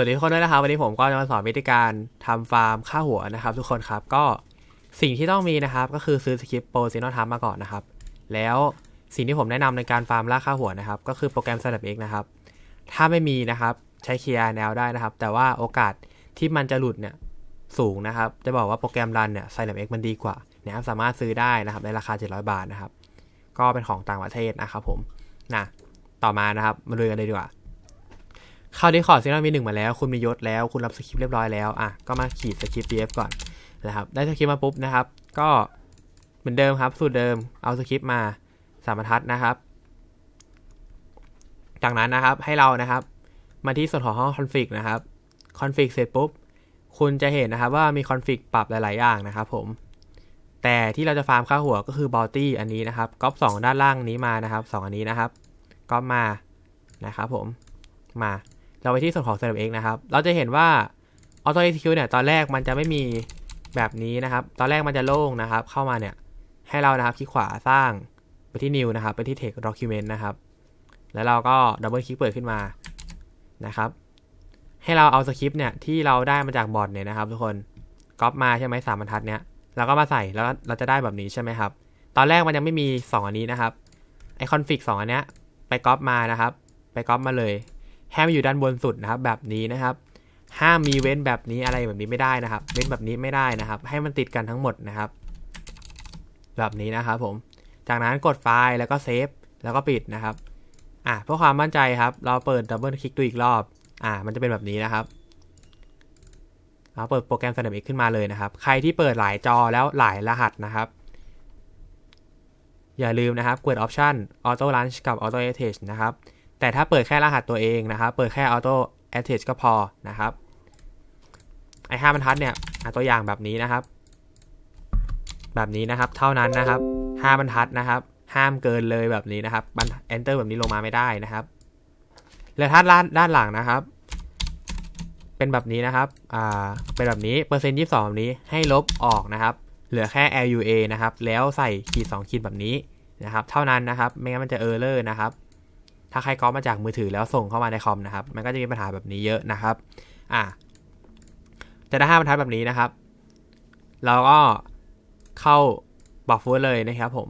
วัสดีทุกคนด้วยนะครับวันนี้ผมก็จะมาสอนวิธีการทำฟาร์มค่าหัวนะครับ ทุกคนครับก็สิ่งที่ต้องมีนะครับ ก็คือซื้อสคริปต์โปรซีโนทัมมาก่อนนะครับ แล้วสิ่งที่ผมแนะนำในการฟาร์มล่าค่าหัวนะครับ ก็คือโปรแกรม s n a p X นะครับ ถ้าไม่มีนะครับใช้เคลียร์แนวได้นะครับ แต่ว่าโอกาสที่มันจะหลุดเนี่ยสูงนะครับ จะบอกว่าโปรแกรมรันเนี่ย s n a p X มันดีกว่านะครับสามารถซื้อได้นะครับในราคา 700 บาทนะครับ ก็เป็นของต่างประเทศนะครับผมนะต่อมานะครับมาดูกันเลยดีกว่า เข้าดีคอร์ดซีนมีหนึ่งมาแล้ว คุณมียศแล้ว คุณรับสคริปต์เรียบร้อยแล้วอะก็มาขีดสคริปต์ df ก่อนนะครับได้สคริปต์มาปุ๊บนะครับ ก็เหมือนเดิมครับ สูตรเดิมเอาสคริปต์มาสามบรรทัดนะครับ จากนั้นนะครับให้เรานะครับ มาที่ส่วนของห้องคอนฟิกนะครับคอนฟิกเสร็จปุ๊บคุณจะเห็นนะครับว่ามีคอนฟิกปรับหลาย ๆ อย่างนะครับผมแต่ที่เราจะฟาร์มค่าหัวก็คือบอลตี้อันนี้นะครับก๊อปสองด้านล่างนี้มานะครับสองอันนี้นะครับก๊อปมานะครับผมมา เราไปที่ส่วนของ s e t up X นะครับ เราจะเห็นว่า Auto Execute เนี่ย ตอนแรกมันจะไม่มีแบบนี้นะครับ ตอนแรกมันจะโล่งนะครับ เข้ามาเนี่ย ให้เรานะครับคลิกขวาสร้างไปที่ New นะครับ ไปที่ Text Document นะครับ แล้วเราก็ดับเบิลคลิกเปิดขึ้นมานะครับ ให้เราเอาสคริปต์เนี่ยที่เราได้มาจากบอร์ดเนี่ยนะครับ ทุกคนก๊อปมาใช่ไหมสามบรรทัดเนี่ยเราก็มาใส่แล้วเราจะได้แบบนี้ใช่ไหมครับ ตอนแรกมันยังไม่มี 2 อันนี้นะครับไอคอนฟิกสองอันเนี้ยไปก๊อปมานะครับ ไปก๊อปมาเลย ห้ามอยู่ด้านบนสุดนะครับ แบบนี้นะครับ ห้ามมีเว้นแบบนี้อะไรแบบนี้ไม่ได้นะครับ เว้นแบบนี้ไม่ได้นะครับ ให้มันติดกันทั้งหมดนะครับ แบบนี้นะครับผม จากนั้นกดไฟล์แล้วก็เซฟแล้วก็ปิดนะครับ อะเพื่อความมั่นใจครับ เราเปิดดับเบิลคลิกดูอีกรอบ อะมันจะเป็นแบบนี้นะครับเราเปิดโปรแกรม Synapse ขึ้นมาเลยนะครับ ใครที่เปิดหลายจอแล้วหลายรหัสนะครับ อย่าลืมนะครับกด Option Auto Launch กับ Auto Attach นะครับ แต่ถ้าเปิดแค่รหัสตัวเองนะครับ เปิดแค่ Auto Attach ก็พอนะครับ ไอ้ห้าบรรทัดเนี่ยตัวอย่างแบบนี้นะครับ แบบนี้นะครับ เท่านั้นนะครับห้าบรรทัดนะครับ ห้ามเกินเลยแบบนี้นะครับ Enter แบบนี้ลงมาไม่ได้นะครับ แล้วถ้าด้านด้านหลังนะครับ เป็นแบบนี้นะครับ อ่า เป็นแบบนี้ เปอร์เซ็นต์ยี่สองแบบนี้ให้ลบออกนะครับ เหลือแค่ LUA นะครับ แล้วใส่ขีดสองขีดแบบนี้นะครับ เท่านั้นนะครับ ไม่งั้นมันจะเออร์เลอร์นะครับ ถ้าใครก๊อปมาจากมือถือแล้วส่งเข้ามาในคอมนะครับ มันก็จะมีปัญหาแบบนี้เยอะนะครับ อ่าจะได้ห้าบรรทัดแบบนี้นะครับ เราก็เข้าบอกฟูดเลยนะครับผม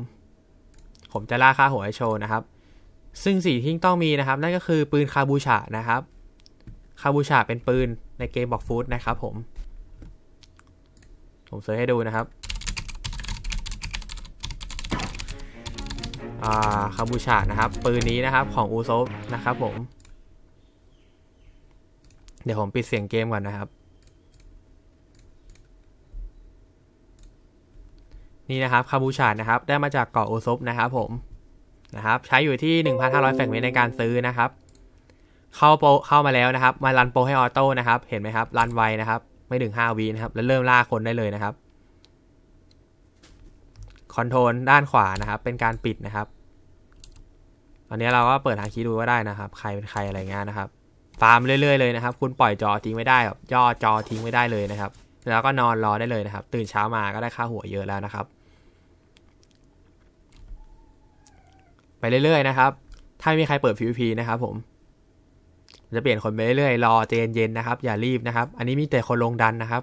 ผมจะล่าค่าหัวให้โชว์นะครับ ซึ่งสิ่งที่ต้องมีนะครับ นั่นก็คือปืนคาบูชานะครับ คาบูชาเป็นปืนในเกมบอกฟูดนะครับผม ผมเซิร์ชให้ดูนะครับ คาบูชานะครับปืนนี้นะครับของอูซบนะครับผม เดี๋ยวผมปิดเสียงเกมก่อนนะครับ นี่นะครับคาบูชานะครับ ได้มาจากเกาะอูซบนะครับผมนะครับใช้อยู่ที่ 1,500แฟกเมตรในการซื้อนะครับ เข้าโปรเข้ามาแล้วนะครับ มารันโปรให้ออโต้นะครับ เห็นไหมครับรันไวนะครับ ไม่ถึง5วีนะครับ แล้วเริ่มล่าคนได้เลยนะครับ คอนโทรลด้านขวานะครับ เป็นการปิดนะครับตอนนี้เราก็เปิดหาคีย์ดูก็ได้นะครับ ใครเป็นใครอะไรเงี้ยนะครับ ฟาร์มเรื่อยๆเลยนะครับ คุณปล่อยจอทิ้งไม่ได้แบบย่อจอทิ้งไม่ได้เลยนะครับ แล้วก็นอนรอได้เลยนะครับ ตื่นเช้ามาก็ได้ค่าหัวเยอะแล้วนะครับ ไปเรื่อยๆนะครับ ถ้าไม่มีใครเปิด PVP นะครับผมจะเปลี่ยนคนไปเรื่อยๆ รอเจนเย็นนะครับ อย่ารีบนะครับ อันนี้มีแต่คนลงดันนะครับ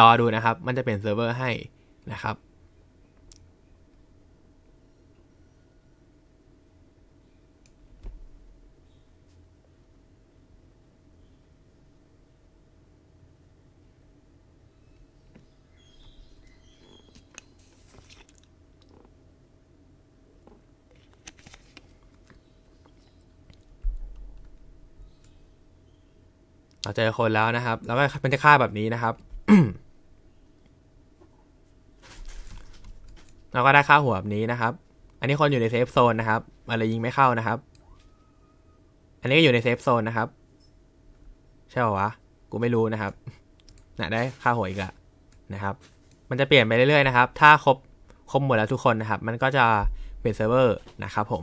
รอดูนะครับ มันจะเปลี่ยนเซิร์ฟเวอร์ให้นะครับ เราเจอคนแล้วนะครับ แล้วก็เป็นจะค่าแบบนี้นะครับ เราก็ได้ค่าหัวแบบนี้นะครับ อันนี้คนอยู่ในเซฟโซนนะครับอะไรยิงไม่เข้านะครับ อันนี้ก็อยู่ในเซฟโซนนะครับใช่ป่าวะกูไม่รู้นะครับนะได้ค่าหัวอีกละนะครับ มันจะเปลี่ยนไปเรื่อยๆนะครับ ถ้าครบครบหมดแล้วทุกคนนะครับ มันก็จะเปลี่ยนเซิร์ฟเวอร์นะครับผม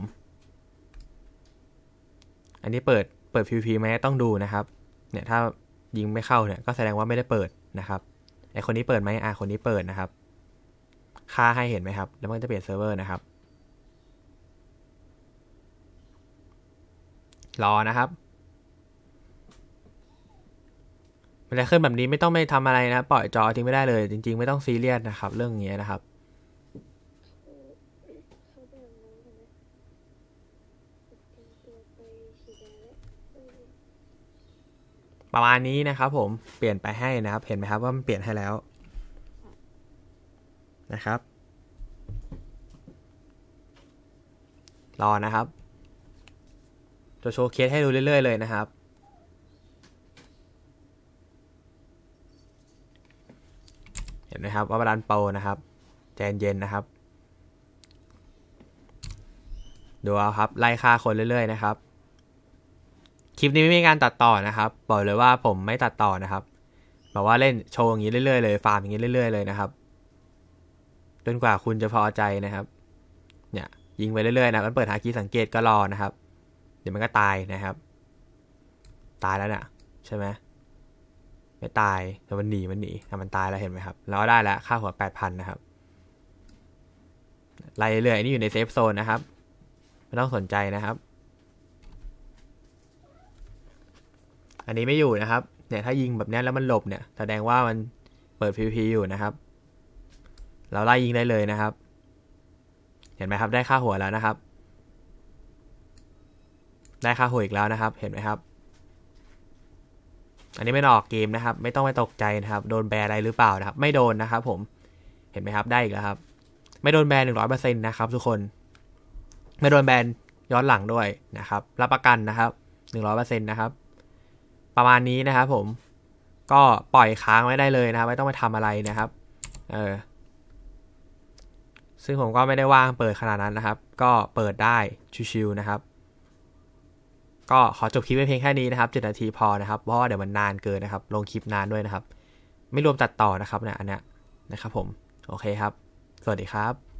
อันนี้เปิดเปิด PVP ไหมต้องดูนะครับ เนี่ยถ้ายิงไม่เข้าเนี่ยก็แสดงว่าไม่ได้เปิดนะครับไอคนนี้เปิดไหมอ่าคนนี้เปิดนะครับ ค่าให้เห็นไหมครับ แล้วมันจะเปลี่ยนเซิร์ฟเวอร์นะครับ รอนะครับ มันจะขึ้นแบบนี้ไม่ต้องไม่ทำอะไรนะปล่อยจอทิ้งไม่ได้เลย จริง ๆ ไม่ต้องซีเรียสนะครับ เรื่องงเงี้ยนะครับประมาณนี้นะครับผมเปลี่ยนไปให้นะครับ เห็นไหมครับว่ามันเปลี่ยนให้แล้ว นะครับ รอนะครับ จะโชว์เคสให้ดูเรื่อย ๆ เลยนะครับ เห็นไหมครับว่าบาลานโปรนะครับใจเย็นๆนะครับ ดูเอาครับ ไล่ฆ่าคนเรื่อยๆนะครับ คลิปนี้ไม่มีการตัดต่อนะครับ บอกเลยว่าผมไม่ตัดต่อนะครับ แบบว่าเล่นโชว์อย่างนี้เรื่อยๆเลย ฟาร์มอย่างนี้เรื่อยๆเลยนะครับ จนกว่าคุณจะพอใจนะครับ เนี่ยยิงไปเรื่อยๆนะมันเปิดหาคีย์สังเกตก็รอนะครับ เดี๋ยวมันก็ตายนะครับ ตายแล้วเนี่ยใช่ไหมไม่ตายแต่มันหนีมันหนีแต่มันตายแล้วเห็นไหมครับแล้วก็ได้แล้วค่าหัวแปดพันนะครับไล่เรื่อยๆนี่อยู่ในเซฟโซนนะครับไม่ต้องสนใจนะครับ อันนี้ไม่อยู่นะครับเนี่ยถ้ายิงแบบนี้แล้วมันหลบเนี่ยแสดงว่ามันเปิด PVP อยู่นะครับ เราไล่ยิงได้เลยนะครับ เห็นไหมครับ ได้ค่าหัวแล้วนะครับ ได้ค่าหัวอีกแล้วนะครับ เห็นไหมครับ อันนี้ไม่ออกเกมนะครับ ไม่ต้องไปตกใจนะครับ โดนแบนอะไรหรือเปล่านะครับ ไม่โดนนะครับ ผม เห็นไหมครับ ได้อีกแล้วครับ ไม่โดนแบนหนึ่งร้อยเปอร์เซ็นต์นะครับ ทุกคน ไม่โดนแบนย้อนหลังด้วยนะครับ รับประกันนะครับหนึ่งร้อยเปอร์เซ็นต์นะครับ ประมาณนี้นะครับผม ก็ปล่อยค้างไว้ได้เลยนะครับ ไม่ต้องไปทำอะไรนะครับ เออ ซึ่งผมก็ไม่ได้ว่างเปิดขนาดนั้นนะครับ ก็เปิดได้ชิวๆนะครับ ก็ขอจบคลิปไว้เพียงแค่นี้นะครับ7นาทีพอนะครับ เพราะว่าเดี๋ยวมันนานเกินนะครับ ลงคลิปนานด้วยนะครับ ไม่รวมตัดต่อนะครับเนี่ยอันเนี้ยนะครับผม โอเคครับ สวัสดีครับ